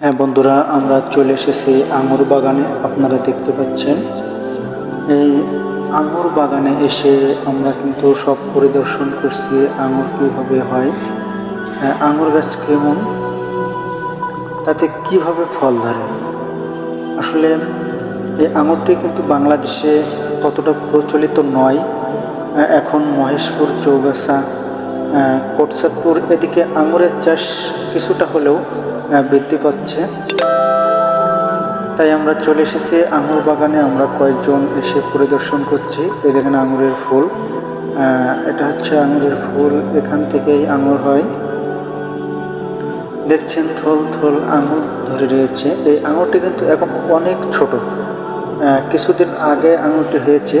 হ্যাঁ বন্ধুরা আমরা চলে এসেছি আঙুর বাগানে আপনারা দেখতে পাচ্ছেন। এই আঙুর বাগানে এসে আমরা কিন্তু সব পরিদর্শন করছি আঙুর কীভাবে হয়। হ্যাঁ, আঙুর গাছ কেমন? তাতে কীভাবে ফল ধরে? আসলে এই আঙুরটি কিন্তু বাংলাদেশে ততটা প্রচলিত নয়। এখন মহেশপুর চৌগাছা আহ, কোটসাদপুর এদিকে আঙুরের চাষ কিছুটা হলেও বৃদ্ধি পাচ্ছে। তাই আমরা চলে এসেছি আঙুর বাগানে। আমরা কয়েকজন এসে পরিদর্শন করছি। এই দেখেন আঙুরের ফুল। এটা হচ্ছে আঙুরের ফুল। এখান থেকেই আঙুর হয়। দেখছেন থল থল আঙুর ধরে রয়েছে। এই আঙুরটি কিন্তু এখন অনেক ছোট। কিছুদিন আগে আঙুরটি হয়েছে।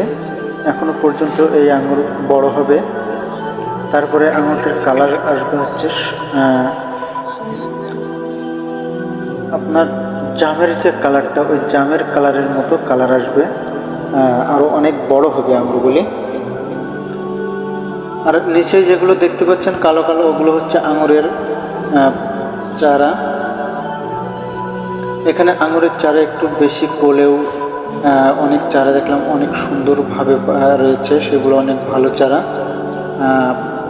এখনও পর্যন্ত এই আঙুর বড় হবে। তারপরে আঙুরটির কালার আসবে হচ্ছে আপনার জামের যে কালারটা, ওই জামের কালারের মতো কালার আসবে। আরও অনেক বড় হবে আঙুরগুলি আর নিচে যেগুলো দেখতে পাচ্ছেন, কালো কালো, ওগুলো হচ্ছে আঙুরের চারা। এখানে আঙুরের চারা একটু বেশি কোলেও অনেক চারা দেখলাম, অনেক সুন্দরভাবে রয়েছে, সেগুলো অনেক ভালো চারা।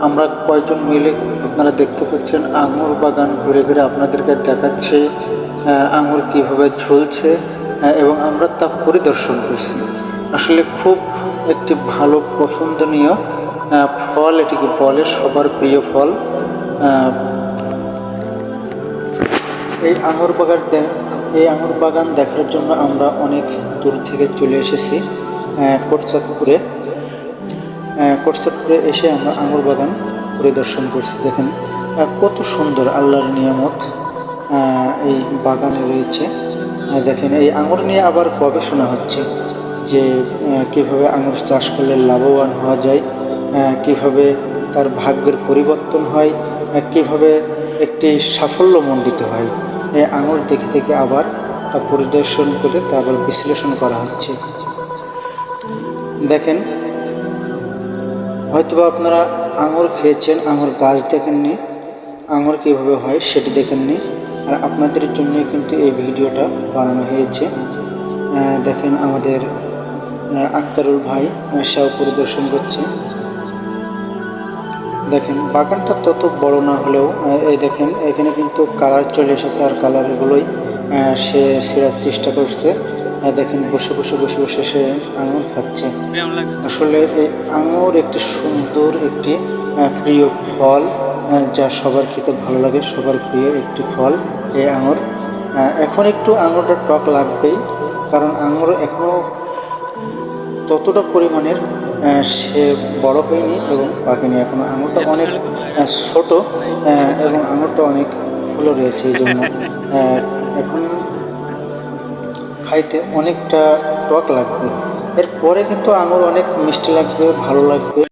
আমরা কয়েকজন মিলে আপনারা দেখতে পাচ্ছেন, আঙুর বাগান ঘুরে ঘুরে আপনাদেরকে দেখাচ্ছে। আহ, আঙুর কীভাবে ঝুলছে এবং আমরা তা পরিদর্শন করছি। আসলে খুব একটি ভালো পছন্দনীয় আহ, ফল এটিকে বলে? সবার প্রিয় ফল। এই আঙুর বাগান এই আঙুর বাগান দেখার জন্য আমরা অনেক দূর থেকে চলে এসেছি কোটচাঁদপুরে। কোটচাঁদপুরে এসে আমরা আঙুর বাগান পরিদর্শন করছি। দেখেন কত সুন্দর আল্লাহর নিয়ামত। এই বাগানে রয়েছে। দেখেন, এই আঙুর নিয়ে আবার গবেষণা হচ্ছে যে কীভাবে আঙুর চাষ করলে লাভবান হওয়া যায় কীভাবে তার ভাগ্যের পরিবর্তন হয় কীভাবে একটি সাফল্যমণ্ডিত হয়। এই আঙুর দেখে দেখে আবার তা পরিদর্শন করে তা আবার বিশ্লেষণ করা হচ্ছে। দেখেন, হয়তোবা আপনারা আঙুর খেয়েছেন, আঙুর গাছ দেখেননি, আঙুর কীভাবে হয় সেটি দেখেননি আর আপনাদের জন্য কিন্তু এই ভিডিওটা বানানো হয়েছে। দেখেন আমাদের আক্তারুল ভাই সেও পরিদর্শন করছে। দেখেন, বাগানটা তত বড় না হলেও এই দেখেন, এখানে কিন্তু কালার চলে এসেছে আর কালারগুলোই সে সেরার চেষ্টা করছে। দেখেন, বসে বসে বসে বসে সে আঙুর খাচ্ছে। আসলে এই আঙুর একটি সুন্দর একটি প্রিয় ফল যা সবার খেতে ভালো লাগে, সবার প্রিয় একটি ফল। এই আঙুর। এখন একটু আঙুরটা টক লাগবেই কারণ আঙুর এখনও ততটা পরিমাণের সে বড় হয়নি এবং পাকেনি এখনও। আঙুরটা অনেক ছোট এবং আঙুরটা অনেক ফুলো রয়েছে এই জন্য। এখন খাইতে অনেকটা টক লাগবে। এরপরে কিন্তু আঙুর অনেক মিষ্টি লাগবে ভালো লাগবে।